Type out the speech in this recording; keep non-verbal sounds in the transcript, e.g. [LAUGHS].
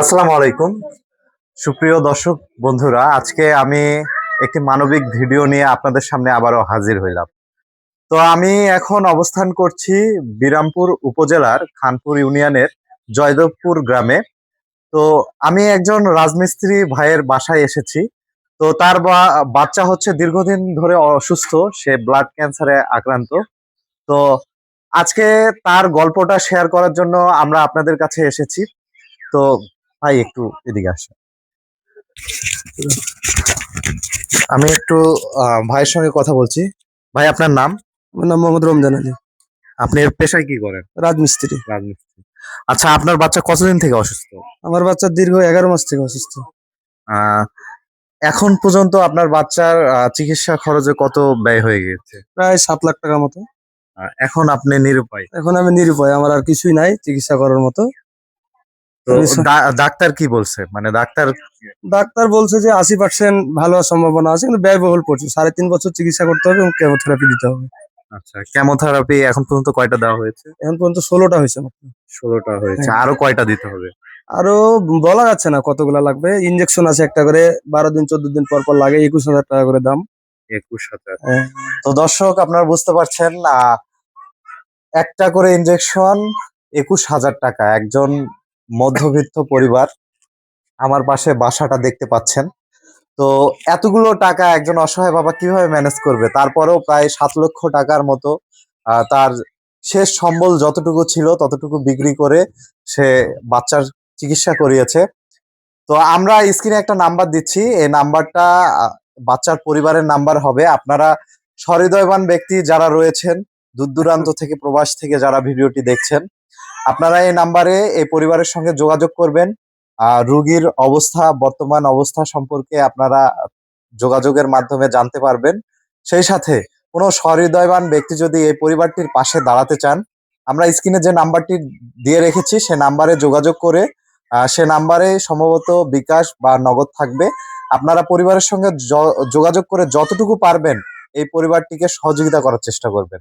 আসসালামু আলাইকুম। সুপ্রিয় দর্শক বন্ধুরা, আজকে আমি একটি মানবিক ভিডিও নিয়ে আপনাদের সামনে আবারও হাজির হইলাম। তো আমি এখন অবস্থান করছি বিরামপুর উপজেলার খানপুর ইউনিয়নের জয়দেবপুর গ্রামে। তো আমি একজন রাজমিস্ত্রি ভাইয়ের বাসায় এসেছি। তো তার বাচ্চা হচ্ছে দীর্ঘদিন ধরে অসুস্থ, সে ব্লাড ক্যান্সারে আক্রান্ত। তো আজকে তার গল্পটা শেয়ার করার জন্য আমরা আপনাদের কাছে এসেছি। তো ভাই একটু এদিকে আসেন আমি একটু ভাইয়ের সঙ্গে কথা বলছি। ভাই আপনার নাম? আমার নাম মোহাম্মদ রমজান আলী। আপনি এর পেশায় কি করেন? রাজমিস্ত্রি। রাজমিস্ত্রি। আচ্ছা আপনার বাচ্চা কতদিন থেকে অসুস্থ? আমার বাচ্চা দীর্ঘ এগারো মাস থেকে অসুস্থ। এখন পর্যন্ত আপনার বাচ্চার চিকিৎসা খরচে কত ব্যয় হয়ে গেছে প্রায় সাত লাখ টাকার মতো। এখন আপনি নিরুপায়? এখন আমি নিরুপায় আমার আর কিছুই নাই চিকিৎসা করার মতো। তো ডা- ডাক্তার কি বলছে? মানে ডাক্তার ডাক্তার বলছে যে আশি পার্সেন্ট ভালো হওয়ার সম্ভাবনা আছে কিন্তু ব্যয়বহুল পড়ছে সাড়ে তিন বছর চিকিৎসা করতে হবে এবং কেমোথেরাপি দিতে হবে। আচ্ছা কেমোথেরাপি এখন পর্যন্ত কয়টা দেওয়া হয়েছে? এখন পর্যন্ত ষোলোটা হয়েছে ষোলোটা হয়েছে। হ্যাঁ। আরও কয়টা দিতে হবে? আরও বলা যাচ্ছে না কতগুলা লাগবে। ইনজেকশন আছে একটা করে বারো দিন চোদ্দ দিন পর পর লাগে একুশ হাজার টাকা করে দাম। একুশ হাজার। হ্যাঁ। তো দর্শক আপনারা বুঝতে পারছেন আহ, একটা করে ইনজেকশন একুশ হাজার টাকা। একজন মধ্যবিত্ত [LAUGHS] পরিবার আমার পাশে বাসাটা দেখতে পাচ্ছেন। তো এতগুলো টাকা একজন অসহায় বাবা কীভাবে ম্যানেজ করবে? তারপরেও প্রায় সাত লক্ষ টাকার মতো তার শেষ সম্বল যতটুকু ছিল ততটুকু বিক্রি করে সে বাচ্চার চিকিৎসা করিয়েছে। তো আমরা স্ক্রিনে একটা নাম্বার দিচ্ছি। এই নাম্বারটা বাচ্চার পরিবারের নাম্বার হবে। আপনারা সহৃদয়বান ব্যক্তি যারা রয়েছেন দূর দূরান্ত থেকে প্রবাস থেকে যারা ভিডিওটি দেখছেন আপনারা এই নাম্বারে এই পরিবারের সঙ্গে যোগাযোগ করবেন। রুগীর অবস্থা, বর্তমান অবস্থা সম্পর্কে আপনারা যোগাযোগের মাধ্যমে জানতে পারবেন। সেই সাথে কোনো সহৃদয়বান ব্যক্তি যদি এই পরিবারটির পাশে দাঁড়াতে চান, আমরা স্ক্রিনে যে নাম্বারটি দিয়ে রেখেছি, সে নাম্বারে যোগাযোগ করে সে নাম্বারে সম্ভবত বিকাশ বা নগদ থাকবে। আপনারা পরিবারের সঙ্গে যোগাযোগ করে যতটুকু পারবেন, এই পরিবারটিকে সহযোগিতা করার চেষ্টা করবেন।